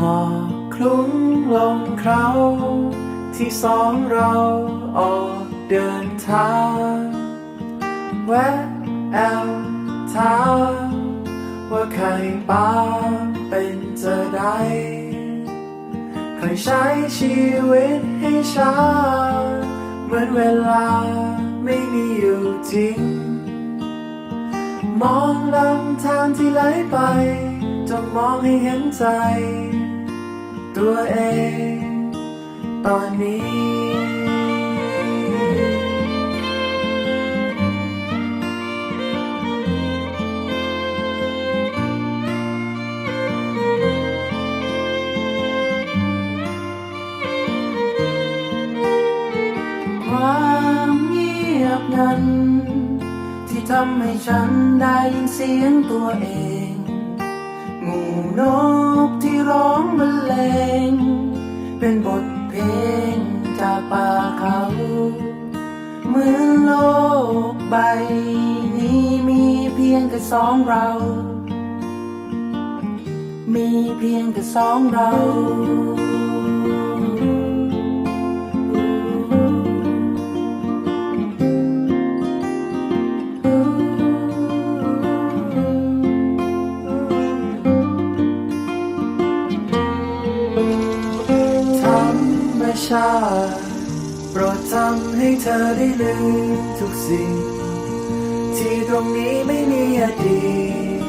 หอกคลุ้งลงเคราที่สองเราออกเดินทางแวะแอลถามว่าใครป้าเป็นจะได้ใครใช้ชีวิตให้ช้าเหมือนเวลาไม่มีอยู่จริง มองลำทางที่ไหลไปจงมองให้เห็นใจ ตัวเอง ตอนนี้ ความเงียบนั้น ที่ทำให้ฉันได้ยินเสียงตัวเอง งูนกที่ร้องบรรเลง เป็นบทเพลงจากป่าเขา เหมือนโลกใบนี้มีเพียงแค่สองเรา มีเพียงแค่สองเรา ชาติโปรดทำให้เธอได้ลืมทุกสิ่ง ที่ตรงนี้ไม่มีอดีต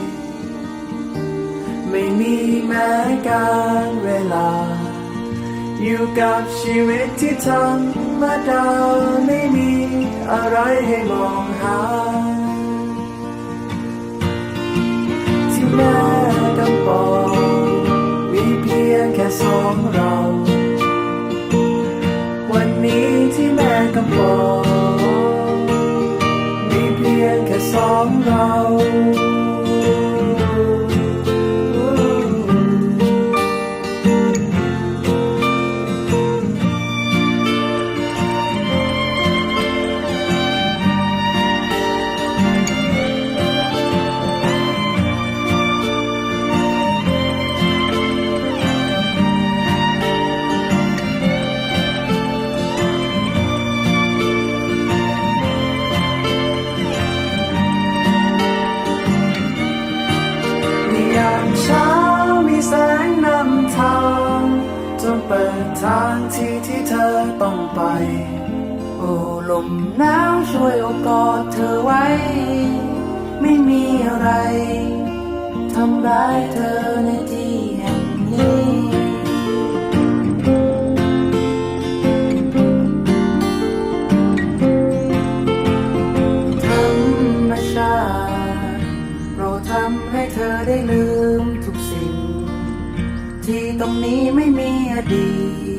ไม่มีแม้การเวลา อยู่กับชีวิตที่ธรรมดาไม่มีอะไรให้มองหา ที่แม่กำปองมีเพียงแค่สองเรา ทางที่ที่เธอต้องไป โอ้ลมหนาวช่วยโอบกอดเธอไว้ ไม่มีอะไรทำร้ายเธอในที่แห่งนี้ธรรมชาติโปรดทำให้เธอได้ลืมทุกสิ่ง ที่ตรงนี้ไม่มีอดีต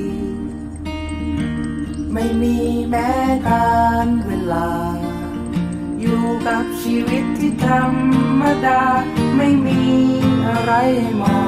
ไม่มีแม้การเวลา อยู่กับชีวิตที่ธรรมดา ไม่มีอะไรมอง